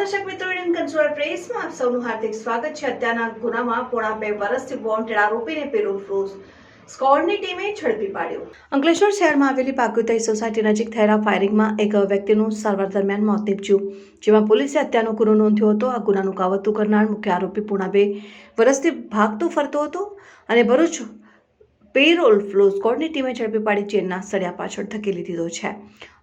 દર્શક મિત્રો, Indian consumer પ્રેસમાં આપ સૌનું હાર્દિક સ્વાગત છે. અત્યારના ગુનામાં પોણા બે વર્ષથી વોન્ટેડ આરોપીને પેરોલ ફ્રોઝ ટીમે ઝડપી પાડ્યો. અંકલેશ્વર શહેરમાં આવેલી પાકુતાઈ સોસાયટી નજીક થયેલા ફાયરિંગમાં એક વ્યક્તિનું સારવાર દરમિયાન મોત નીપજ્યું. જેમાં પોલીસે હત્યાનો ગુનો નોંધ્યો હતો. આ ગુનાનું કાવતું કરનાર મુખ્ય આરોપી પૂણા બે વર્ષથી ભાગતો ફરતો હતો અને ભરૂચ પેરોલ ફ્લો સ્કોડની ટીમે ઝડપી પાડી ચેનના સળિયા પાછળ ધકેલી દીધો છે.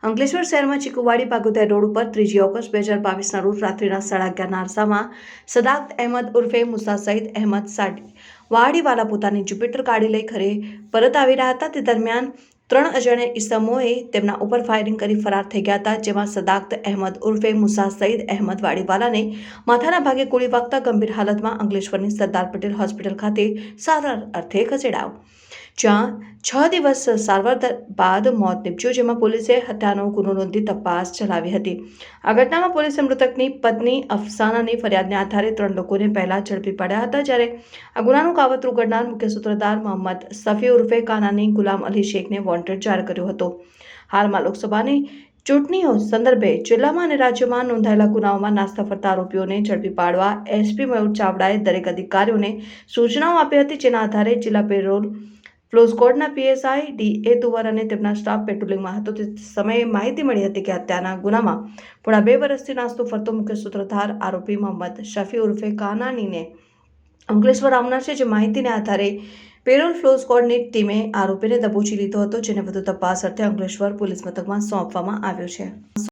અંકલેશ્વર શહેરમાં ચીકુવાડી પાગોદર રોડ ઉપર ત્રીજી ઓગસ્ટ બે હજાર બાવીસના રોજ રાત્રિના સાડા અગિયારના અરસામાં સદાક્ત અહેમદ ઉર્ફે મુસા સઈદ અહેમદ સાડી વાડીવાલા પોતાની જુપિટર ગાડી લઈ ઘરે પરત આવી રહ્યા હતા. તે દરમિયાન ત્રણ અજાણ્યા ઇસમોએ તેમના ઉપર ફાયરિંગ કરી ફરાર થઈ ગયા હતા, જેમાં સદાક્ત અહેમદ ઉર્ફે મુસા સઈદ અહેમદ વાડીવાલાને માથાના ભાગે ગોળી વાગતા ગંભીર હાલતમાં અંકલેશ્વરની સરદાર પટેલ હોસ્પિટલ ખાતે સારવાર અર્થે ખસેડાયો. જ્યાં છ દિવસ સારવાર બાદ મોત નીપજ્યું, જેમાં પોલીસે હત્યાનો ગુનો નોંધી તપાસ ચલાવી હતી. આ ઘટનામાં પોલીસે મૃતકની પત્ની અફસાનાની ફરિયાદને આધારે ત્રણ લોકોને પહેલા ઝડપી પાડ્યા હતા, જ્યારે આ ગુનાનું કાવતરું ઘડનાર મુખ્ય સૂત્રધાર મોહમ્મદ સફી ઉર્ફે કાનાની ગુલામ અલી શેખને વોન્ટેડ જાહેર કર્યો હતો. હાલમાં લોકસભાની ચૂંટણીઓ સંદર્ભે જિલ્લામાં અને રાજ્યમાં નોંધાયેલા ગુનાઓમાં નાસ્તા ફરતા આરોપીઓને ઝડપી પાડવા એસપી મયુર ચાવડાએ દરેક અધિકારીઓને સૂચનાઓ આપી હતી, જેના આધારે જિલ્લા parole furlough PSI D A Tuvar અને તેમના સ્ટાફ પેટ્રોલિંગમાં હતો. તે સમયે માહિતી મળી હતી કે હત્યાના ગુનામાં પોણા બે વર્ષથી નાસ્તો ફરતો મુખ્ય સૂત્રધાર આરોપી મોહમ્મદ શફી ઉર્ફે કાનાનીને અંકલેશ્વર આવનાર છે. જે માહિતીને આધારે પેરોલ ફ્લો સ્કોડની ટીમે આરોપીને દબોચી લીધો હતો, જેને વધુ તપાસ અર્થે અંકલેશ્વર પોલીસ મથકમાં સોંપવામાં આવ્યો છે.